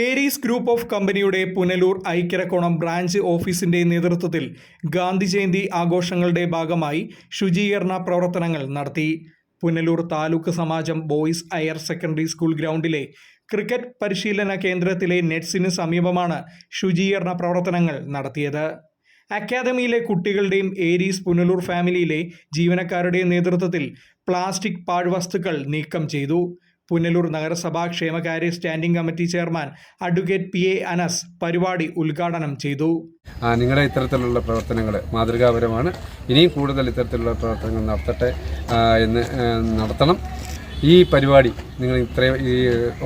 Aries group of കമ്പനിയുടെ Punalur Aikyarakkonam branch ഓഫീസിന്റെ നേതൃത്വത്തിൽ ഗാന്ധി ജയന്തി ആഘോഷങ്ങളുടെ ഭാഗമായി ശുചീകരണ പ്രവർത്തനങ്ങൾ നടത്തി. Punalur taluk Samajam boys higher secondary school ഗ്രൗണ്ടിലെ cricket പരിശീലന കേന്ദ്രത്തിലെ നെറ്റ്സിന് സമീപമാണ് ശുചീകരണ പ്രവർത്തനങ്ങൾ നടത്തിയത്. അക്കാദമിയിലെ കുട്ടികളുടെയും ഏരീസ് പുനലൂർ ഫാമിലിയിലെ ജീവനക്കാരുടെയും നേതൃത്വത്തിൽ പ്ലാസ്റ്റിക് പാഴ്വസ്തുക്കൾ നീക്കം ചെയ്തു. പുനലൂർ നഗരസഭാ ക്ഷേമകാര്യ standing committee chairman advocate P A Anas പരിപാടി ഉദ്ഘാടനം ചെയ്തു. നിങ്ങളുടെ ഇത്തരത്തിലുള്ള പ്രവർത്തനങ്ങൾ മാതൃകാപരമാണ്. ഇനിയും കൂടുതൽ ഇത്തരത്തിലുള്ള പ്രവർത്തനങ്ങൾ നടത്തട്ടെ എന്ന് നടത്തണം. ഈ പരിപാടി നിങ്ങൾ ഇത്രയും ഈ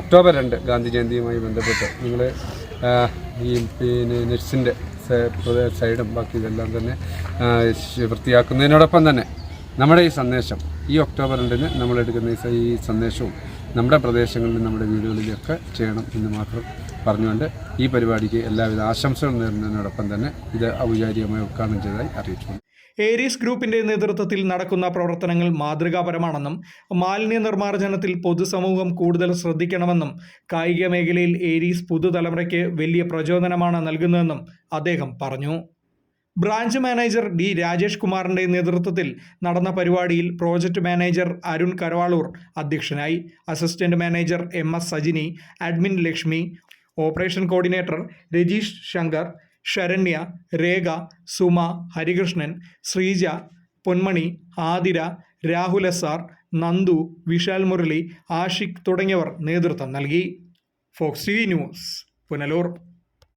ഒക്ടോബർ രണ്ട് ഗാന്ധി ജയന്തിയുമായി ബന്ധപ്പെട്ട് നിങ്ങൾ ഈ പിന്നെ നെറ്റ്സിന്റെ സൈഡും ബാക്കി ഇതെല്ലാം തന്നെ വൃത്തിയാക്കുന്നതിനോടൊപ്പം തന്നെ നമ്മുടെ ഈ സന്ദേശം ഈ ഒക്ടോബർ രണ്ടിന് നമ്മളെടുക്കുന്ന ഈ സന്ദേശവും നമ്മുടെ പ്രദേശങ്ങളിലും നമ്മുടെ വീടുകളിലൊക്കെ ചെയ്യണം എന്ന് മാത്രം പറഞ്ഞുകൊണ്ട് ഈ പരിപാടിക്ക് എല്ലാവിധ ആശംസകളും നേരുന്നതിനോടൊപ്പം തന്നെ ഇത് ഔപചാരികമായി ഉദ്ഘാടനം ചെയ്തതായി അറിയിച്ചു. ഏരീസ് ഗ്രൂപ്പിന്റെ നേതൃത്വത്തിൽ നടക്കുന്ന പ്രവർത്തനങ്ങൾ മാതൃകാപരമാണെന്നും മാലിന്യ നിർമ്മാർജനത്തിൽ പൊതുസമൂഹം കൂടുതൽ ശ്രദ്ധിക്കണമെന്നും കായിക മേഖലയിൽ ഏരീസ് പുതുതലമുറയ്ക്ക് വലിയ പ്രചോദനമാണ് നൽകുന്നതെന്നും അദ്ദേഹം പറഞ്ഞു. ബ്രാഞ്ച് മാനേജർ ഡി രാജേഷ് കുമാറിന്റെ നേതൃത്വത്തിൽ നടന്ന പരിപാടിയിൽ പ്രോജക്ട് മാനേജർ അരുൺ കരവാളൂർ അധ്യക്ഷനായി assistant manager M S Sajini admin Lakshmi operation coordinator Rajeesh Shankar Saranya Rekha Suma Harikrishnan Sreeja Ponmani Athira Rahul S Nandu Vishal Murali Ashiq തുടങ്ങിയവർ നേതൃത്വം നൽകി. Fox T news Punalur.